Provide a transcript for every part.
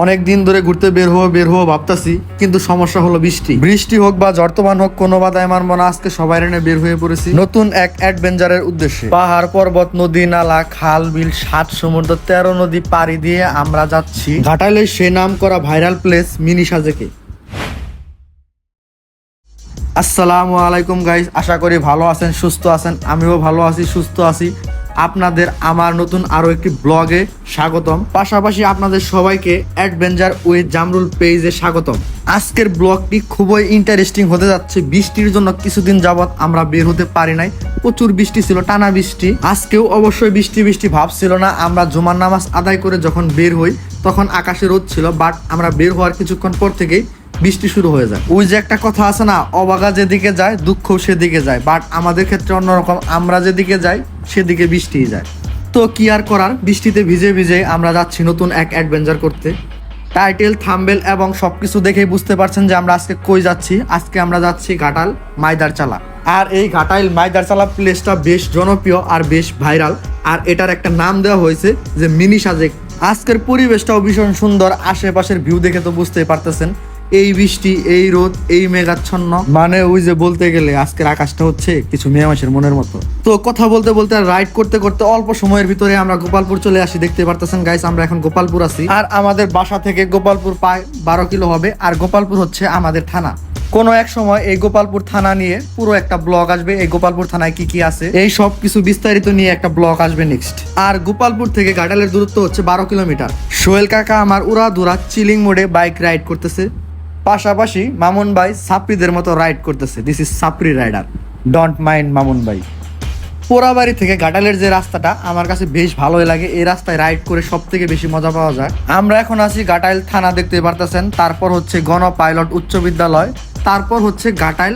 অনেক দিন ধরে ঘুরতে বের হব বের হব ভাবতাছি, কিন্তু সমস্যা হলো বৃষ্টি। বৃষ্টি হোক বা জর্তমান হোক, কোনো বাধায় আমার মনে আজকে সবাই রেনে বের হয়ে পড়েছি। নতুন এক অ্যাডভেঞ্চারের উদ্দেশ্যে। পাহাড়, পর্বত, নদী, নালা, খাল, বিল, সাত, সমুদ্র, তেরো নদী পাড়ি দিয়ে আমরা যাচ্ছি। ঘাটালে সে নাম করা ভাইরাল প্লেস মিনি সাজেকে। আসসালামু আলাইকুম গাইস আশা করি ভালো আছেন, সুস্থ আছেন। আমিও ভালো আছি, সুস্থ আছি। আপনাদের আমার নতুন আরও একটি ব্লগে স্বাগতম। পাশাপাশি আপনাদের সবাইকে অ্যাডভেঞ্চার উইথ জামরুল পেজে স্বাগতম। আজকের ব্লগটি খুবই ইন্টারেস্টিং হতে যাচ্ছে। বৃষ্টির জন্য কিছুদিন যাবৎ আমরা বের হতে পারি নাই। প্রচুর বৃষ্টি ছিল, টানা বৃষ্টি। আজকেও অবশ্যই বৃষ্টি বৃষ্টি ভাব ছিল না। আমরা জুমার নামাজ আদায় করে যখন বের হই, তখন আকাশে রোদ ছিল বাট আমরা বের হওয়ার কিছুক্ষণ পর থেকেই বৃষ্টি শুরু হয়ে যায়। ওই যে একটা কথা আছে না, অবাগা যেদিকে যায় দুঃখ সেদিকে যায়। বাট আমাদের ক্ষেত্রে অন্যরকম, আমরা যেদিকে যাই, সেদিকে বৃষ্টি যায়। তো কি আর করার? বৃষ্টিতে ভিজে ভিজে আমরা যাচ্ছি নতুন এক অ্যাডভেঞ্চার করতে। টাইটেল থাম্বেল এবং সব কিছু দেখেই বুঝতে পারছেন যে আমরা আজকে কই যাচ্ছি। আজকে আমরা যাচ্ছি ঘাটাল মাইদার চালা আর এই ঘাটাইল মাইদার চালা প্লেসটা বেশ জনপ্রিয় আর বেশ ভাইরাল আর এটার একটা নাম দেওয়া হয়েছে যে মিনি সাজেক। আজকের পরিবেশটাও ভীষণ সুন্দর, আশেপাশের ভিউ দেখে তো বুঝতেই পারতেছেন। এই বৃষ্টি, এই রোদ, এই মেঘাচ্ছন্ন। মানে ওই যে বলতে গেলে আজকের আকাশটা হচ্ছে কিছু মেয়ে মাসের মনের মতো। তো কথা বলতে বলতে রাইড করতে করতে অল্প সময়ের ভিতরে আমরা গোপালপুর চলে আসি। দেখতে পারতেছেন গাইস আমরা এখন গোপালপুর আছি। আর আমাদের বাসা থেকে গোপালপুর পায় বারো কিলো হবে। আর গোপালপুর হচ্ছে আমাদের থানা। কোনো এক সময় এই গোপালপুর থানা নিয়ে পুরো একটা ব্লগ আসবে। এই গোপালপুর থানায় কি কি আছে? এই সব কিছু বিস্তারিত নিয়ে একটা ব্লগ আসবে নেক্সট আর গোপালপুর থেকে গাটালের দূরত্ব হচ্ছে বারো কিলোমিটার। সোহেল কাকা আমার উড়া দুরা চিলিং মোডে বাইক রাইড করতেছে। পাশাপাশি মামুন ভাই সাপ্রিদের মতো রাইড করতেছে। দিস ইজ সাপ্রি রাইডার ডোন্ট মাইন্ড মামুন ভাই। পোড়াবাড়ি থেকে ঘাটালের যে রাস্তাটা, আমার কাছে বেশ ভালোই লাগে। এই রাস্তায় রাইড করে সব থেকে বেশি মজা পাওয়া যায়। আমরা এখন আছি ঘাটাইল থানা দেখতে পারতেছেন। তারপর হচ্ছে গণ পাইলট উচ্চ বিদ্যালয়। তারপর হচ্ছে ঘাটাইল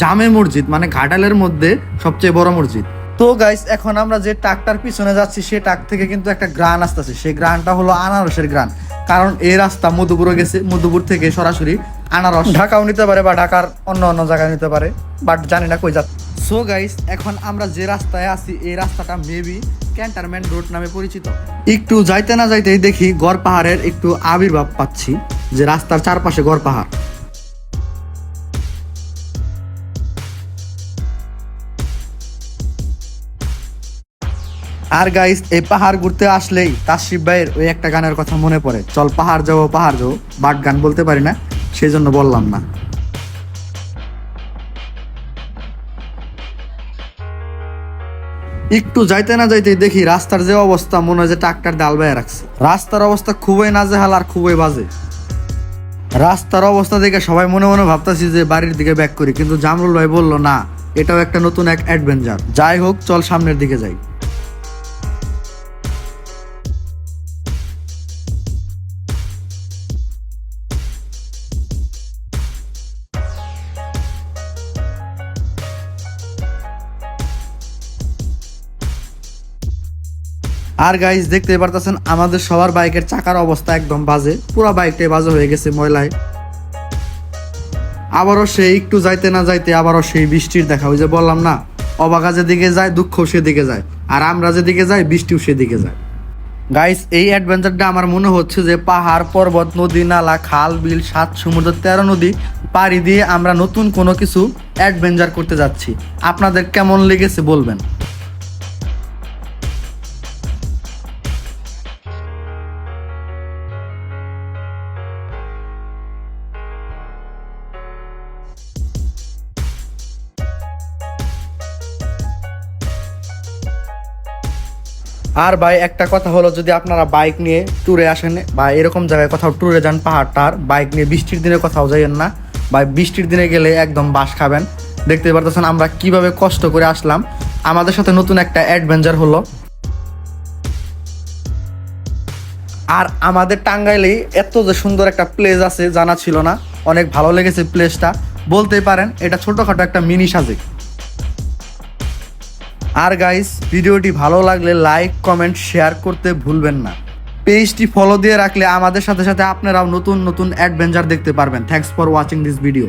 জামে মসজিদ মানে ঘাটালের মধ্যে সবচেয়ে বড় মসজিদ। তো গাইস এখন আমরা যে ট্রাকটার পিছনে যাচ্ছি, সে ট্রাক থেকে কিন্তু একটা গ্রান আসতেছে। সেই গ্রানটা হলো আনারসের গ্রান। কারণ এই রাস্তা মধুপুরে গেছে মধুপুর থেকে সরাসরি আনারস। ঢাকাও নিতে পারে বা ঢাকার অন্য অন্য জায়গায় নিতে পারে বাট জানি না কই যাচ্ছে সো গাইস এখন আমরা যে রাস্তায় আছি এই রাস্তাটা মেবি ক্যান্টারমেন্ট রোড নামে পরিচিত। একটু যাইতে না যাইতেই দেখি গড় পাহাড়ের একটু আবির্ভাব পাচ্ছি যে রাস্তার চারপাশে গড় পাহাড়। আর গাইস এই পাহাড় ঘুরতে আসলেই তাসিফ ভাইয়ের ওই একটা গানের কথা মনে পড়ে। চল পাহাড় যাব পাহাড় যাব। বাট গান বলতে পারি না সেই জন্য বললাম না। একটু যাইতে না যাইতে দেখি রাস্তার যে অবস্থা, মনে হয় যে ট্রাক্টর ডাল বাইয়া রাখছে। রাস্তার অবস্থা খুবই নাজেহাল আর খুবই বাজে। রাস্তার অবস্থা দেখে সবাই মনে মনে ভাবতেছি যে বাড়ির দিকে ব্যাক করি, কিন্তু জামরুল ভাই বলল, না, এটাও একটা নতুন এক অ্যাডভেঞ্চার যাই হোক, চল সামনের দিকে যাই। আর গাইজ দেখতে পারতেছেন, আমাদের সবার বাইকের চাকার অবস্থা একদম বাজে। পুরো বাইকটাই বাজে হয়ে গেছে ময়লায়। আবারও সেই একটু যাইতে না যাইতে আবারও সেই বৃষ্টির দেখা। ওই যে বললাম না, অবাগা যেদিকে যায় দুঃখ সেদিকে যায়। আর আমরা যেদিকে যাই, বৃষ্টিও সেদিকে যায়। গাইস এই অ্যাডভেঞ্চারটা আমার মনে হচ্ছে যে পাহাড়, পর্বত, নদী, নালা, খাল, বিল, সাত, সমুদ্র, তেরো নদী পাড়ি দিয়ে আমরা নতুন কোনো কিছু অ্যাডভেঞ্চার করতে যাচ্ছি। আপনাদের কেমন লেগেছে বলবেন? আর ভাই, একটা কথা হলো, যদি আপনারা বাইক নিয়ে ট্যুরে আসেন বা এরকম জায়গায় কোথাও ট্যুরে যান, পাহাড় টার বাইক নিয়ে বৃষ্টির দিনে কোথাও যাইয়েন না। বা বৃষ্টির দিনে গেলে একদম বাস খাবেন। দেখতে পারতেছেন আমরা কীভাবে কষ্ট করে আসলাম। আমাদের সাথে নতুন একটা অ্যাডভেঞ্চার হলো। আর আমাদের টাঙ্গাইলেই এত যে সুন্দর একটা প্লেস আছে, জানা ছিল না। অনেক ভালো লেগেছে প্লেসটা বলতেই পারেন, এটা ছোটোখাটো একটা মিনি সাজেক। আর গাইস ভিডিওটি ভালো লাগলে লাইক কমেন্ট শেয়ার করতে ভুলবেন না। পেজটি ফলো দিয়ে রাখলে আমাদের সাথে সাথে আপনারাও নতুন নতুন অ্যাডভেঞ্চার দেখতে পারবেন। Thanks for watching this video